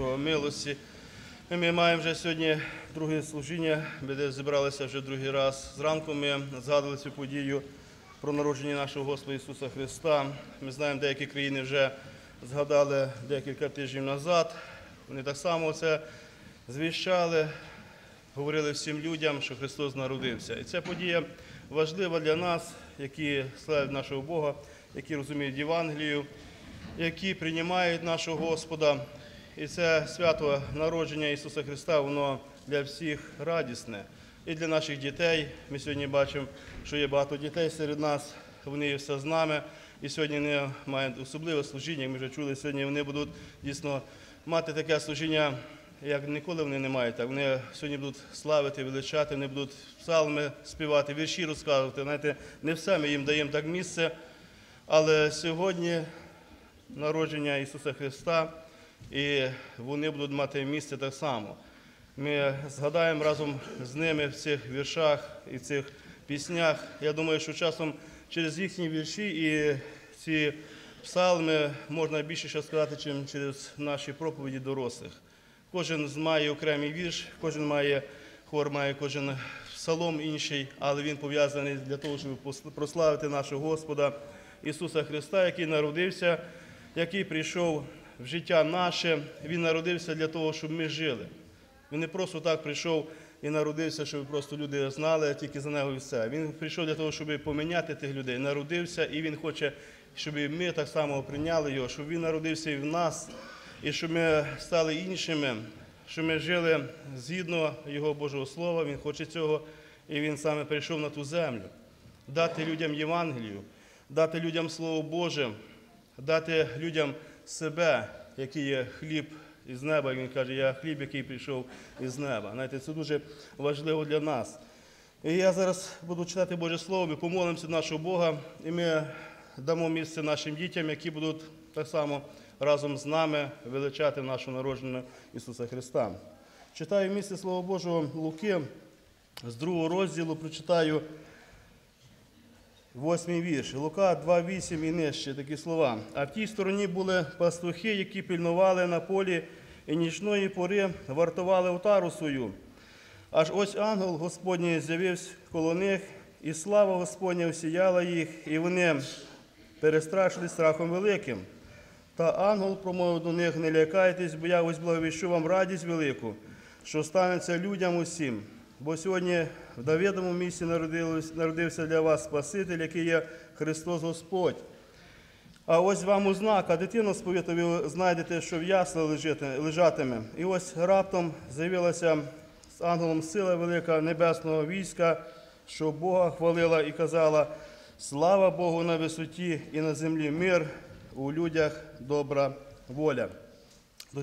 Милості. Ми маємо вже сьогодні друге служіння, де зібралися вже другий раз. Зранку ми згадували цю подію про народження нашого Господа Ісуса Христа. Ми знаємо, деякі країни вже згадали декілька тижнів назад. Вони так само це звіщали, говорили всім людям, що Христос народився. І ця подія важлива для нас, які славять нашого Бога, які розуміють Євангелію, які приймають нашого Господа. І це свято народження Ісуса Христа, воно для всіх радісне. І для наших дітей. Ми сьогодні бачимо, що є багато дітей серед нас, вони є все з нами. І сьогодні вони мають особливе служіння, як ми вже чули, сьогодні вони будуть дійсно мати таке служіння, як ніколи вони не мають. Так вони сьогодні будуть славити, величати, вони будуть псалми співати, вірші розказувати. Знаєте, не все ми їм даємо так місце, але сьогодні народження Ісуса Христа, і вони будуть мати місце так само. Ми згадаємо разом з ними в цих віршах і цих піснях. Я думаю, що часом через їхні вірші і ці псалми можна більше ще сказати, ніж через наші проповіді дорослих. Кожен має окремий вірш, кожен має хор, має кожен псалом інший, але він пов'язаний для того, щоб прославити нашого Господа Ісуса Христа, який народився, який прийшов в життя наше. Він народився для того, щоб ми жили. Він не просто так прийшов і народився, щоб просто люди знали, тільки за нього і все. Він прийшов для того, щоб поміняти тих людей. Народився, і він хоче, щоб ми так само прийняли його, щоб він народився і в нас, і щоб ми стали іншими, щоб ми жили згідно Його Божого Слова. Він хоче цього, і він саме прийшов на ту землю. Дати людям Євангелію, дати людям Слово Боже, дати людям себе, який є хліб із неба. Він каже, я хліб, який прийшов із неба. Знаєте, це дуже важливо для нас. І я зараз буду читати Боже Слово, ми помолимося нашого Бога, і ми дамо місце нашим дітям, які будуть так само разом з нами величати нашого народження Ісуса Христа. Читаю місце Слова Божого Луки з другого розділу, прочитаю Восьмий вірш. Лука 2,8 і нижче такі слова. А в тій стороні були пастухи, які пильнували на полі і нічної пори вартували отару свою. Аж ось ангел Господній з'явився коло них, і слава Господня осіяла їх, і вони перестрашили страхом великим. Та ангел промовив до них: не лякайтесь, бо я ось благовіщу вам радість велику, що станеться людям усім. Бо сьогодні в Давидовому місці народився для вас Спаситель, який є Христос Господь. А ось вам ознака, дитину сповіта ви знайдете, що в лежити- лежатиме. І ось раптом з'явилася з ангелом сила велика небесного війська, що Бога хвалила і казала: Слава Богу на висоті і на землі мир, у людях добра воля.